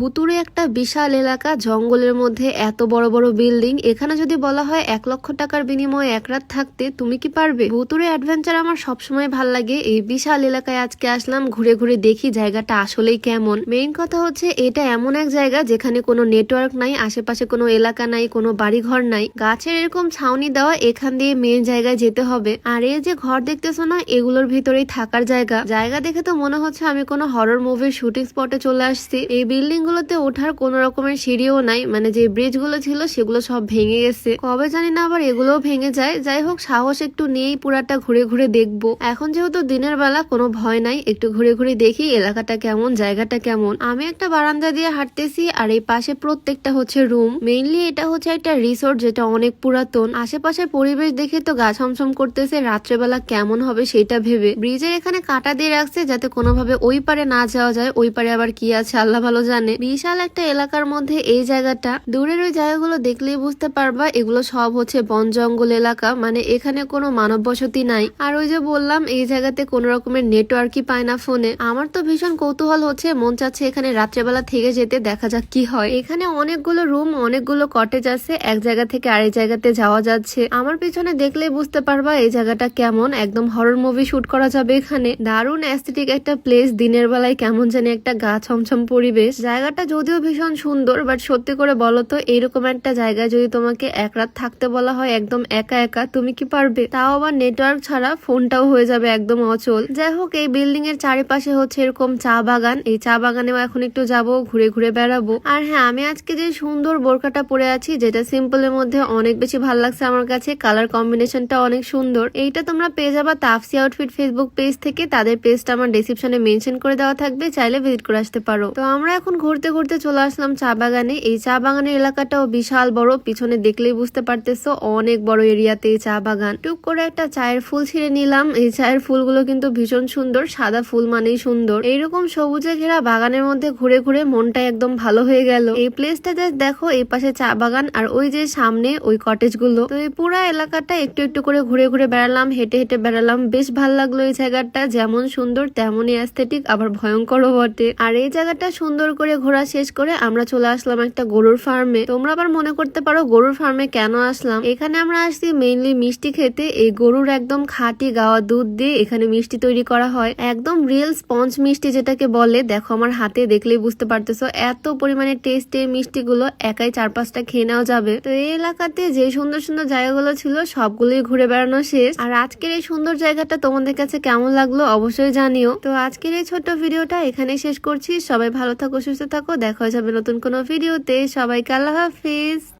ভুতুরে একটা বিশাল এলাকা, জঙ্গলের মধ্যে এত বড় বড় বিল্ডিং, এখানে যদি বলা হয় এক লক্ষ টাকার বিনিময়ে এক রাত থাকতে, তুমি কি পারবে? ভুতুরে অ্যাডভেঞ্চার আমার সবসময় ভালো লাগে। এই বিশাল এলাকায় আজকে আসলাম, ঘুরে ঘুরে দেখি জায়গাটা আসলেই কেমন। মেইন কথা হচ্ছে, এটা এমন এক জায়গা যেখানে কোনো নেটওয়ার্ক নাই, আশেপাশে কোনো এলাকা নাই, কোনো বাড়িঘর নাই। গাছের এরকম ছাউনি দেওয়া, এখান দিয়ে মেন জায়গায় যেতে হবে। আর এই যে ঘর দেখতেছো না, এগুলোর ভিতরেই থাকার জায়গা। জায়গা দেখে তো মনে হচ্ছে আমি কোনো হরর মুভির শুটিং স্পটে চলে আসছি। এই বিল্ডিং গুলোতে ওঠার কোন রকমের সিঁড়িও নাই। মানে যে ব্রিজগুলো ছিল সেগুলো সব ভেঙে গেছে। কবে জানি না আবার এগুলোও ভেঙে যায়। যাই হোক, সাহস একটু নিয়েই পুরাটা ঘুরে ঘুরে দেখব। এখন যেহেতু দিনের বেলা, কোনো ভয় নাই। একটু ঘুরে ঘুরে দেখি এলাকাটা কেমন, জায়গাটা কেমন। আমি একটা বারান্দা দিয়ে হাঁটতেছি আর এই পাশে প্রত্যেকটা হচ্ছে রুম। মেইনলি এটা হচ্ছে একটা রিসোর্ট যেটা অনেক পুরাতন। আশেপাশের পরিবেশ দেখে তো গা ছমছম করতেছে, রাত্রেবেলা কেমন হবে সেটা ভেবে। ব্রিজের এখানে কাটা দিয়ে রাখছে যাতে কোনোভাবে ওই পারে না যাওয়া যায়, ওই পারে আবার কি আছে আল্লাহ ভালো জানে। বিশাল একটা এলাকার মধ্যে এই জায়গাটা। দূরের ওই জায়গাগুলো দেখলেই বুঝতে পারবা, এগুলো সব হচ্ছে বন জঙ্গল এলাকা মানে এখানে কোনো মানব বসতি নাই। আর ওই যে বললাম, এই জায়গাতে কোনো রকমের নেটওয়ার্কই পায় না ফোনে। আমার তো ভীষণ কৌতূহল হচ্ছে, মন চাচ্ছে এখানে রাত্রেবেলা থেকে যেতে, দেখা যাক কি হয়। এখানে অনেকগুলো রুম, অনেকগুলো কটেজ আছে, এক জায়গা থেকে আরেক জায়গাতে যাওয়া যাচ্ছে। আমার পিছনে দেখলেই বুঝতে পারবা এই জায়গাটা কেমন, একদম হরর মুভি শুট করা যাবে এখানে। দারুণ অ্যাস্থেটিক একটা প্লেস দিনের বেলায় কেমন জানি একটা গা ছমছম পরিবেশ। জায়গাটা যদিও ভীষণ সুন্দর বাট সত্যি করে বলো তো এইরকম একটা জায়গায় যদি তোমাকে এক রাত থাকতে বলা হয় একদম একা একা, তুমি কি পারবে? তাও আবার নেটওয়ার্ক ছাড়া ফোনটাও হয়ে যাবে একদম অচল। যাই হোক, এই বিল্ডিং এর চারিপাশে হচ্ছে এরকম চা বাগান। এই চা বাগানেও এখন একটু যাব, ঘুরে ঘুরে বেড়াবো। আর হ্যাঁ আমি আজকে যে সুন্দর বোরকাটা পরে আছি, যেটা সিম্পলের মধ্যে অনেক বেশি ভালো লাগছে আমার কাছে কালার কম্বিনেশনটা অনেক সুন্দর। এইটা তোমরা পেয়ে যাবা তাফসি আউটফিট ফেসবুক পেজ থেকে, তাদের পেজটা আমার ডেসক্রিপশনে মেনশন করে দেওয়া থাকবে, চাইলে ভিজিট করে আসতে পারো। তো আমরা এখন ঘুরতে ঘুরতে চলে আসলাম চা বাগানে। এই চা বাগানের এলাকাটাও বিশাল বড়, পিছনে দেখলেই বুঝতে পারতেছো অনেক বড় এরিয়াতে এই চা বাগান। টুক করে একটা চায়ের ফুল ছিঁড়ে নিলাম। এই চায়ের ফুলগুলো কিন্তু ভীষণ সুন্দর, সাদা ফুল মানেই সুন্দর। এইরকম সবুজে ঘেরা বাগানের মধ্যে ঘুরে ঘুরে মনটা একদম ভালো হয়ে গেল। এই প্লেসটা জাস্ট দেখো, এই পাশে চা বাগান আর ওই যে সামনে ওই কটেজগুলো। তো এই পুরা এলাকাটা একটু একটু করে ঘুরে ঘুরে বেড়ালাম, হেঁটে হেঁটে বেড়ালাম। বেশ ভালো লাগল এই জায়গাটা। যেমন সুন্দর, তেমনই অ্যাস্থেটিক আবার ভয়ঙ্করও বটে। আর এই জায়গাটা সুন্দর করে ঘোরা শেষ করে আমরা চলে আসলাম একটা গরুর ফার্মে। তোমরা আবার মনে করতে পারো গরুর ফার্মে কেন আসলাম? এখানে আমরা আসছি মেইনলি মিষ্টি খেতে। এই গরুর একদম খাঁটি গাওয়া দুধ দিয়ে এখানে মিষ্টি তৈরি করা হয়। একদম রিয়েল স্পঞ্জ মিষ্টি যেটাকে বলে। দেখো আমার হাতে দেখলেই বুঝতে পারতেছো। এত পরিমাণে টেস্ট মিষ্টিগুলো একাই চার পাঁচটা খেয়ে নেওয়া যাবে। তো এই এলাকাতে যে সুন্দর সুন্দর জায়গাগুলো ছিল, সবগুলোই ঘুরে বেড়ানো শেষ। আর আজকের এই সুন্দর জায়গাটা তোমাদের কাছে কেমন লাগল অবশ্যই জানিও। তো আজকের এই ছোট্ট ভিডিওটা এখানে শেষ করছি। সবাই ভালো থাকো, সুস্থ থাকো দেখা হয়ে যাবে নতুন কোনো ভিডিওতে। সবাইকে আল্লাহ হাফিজ।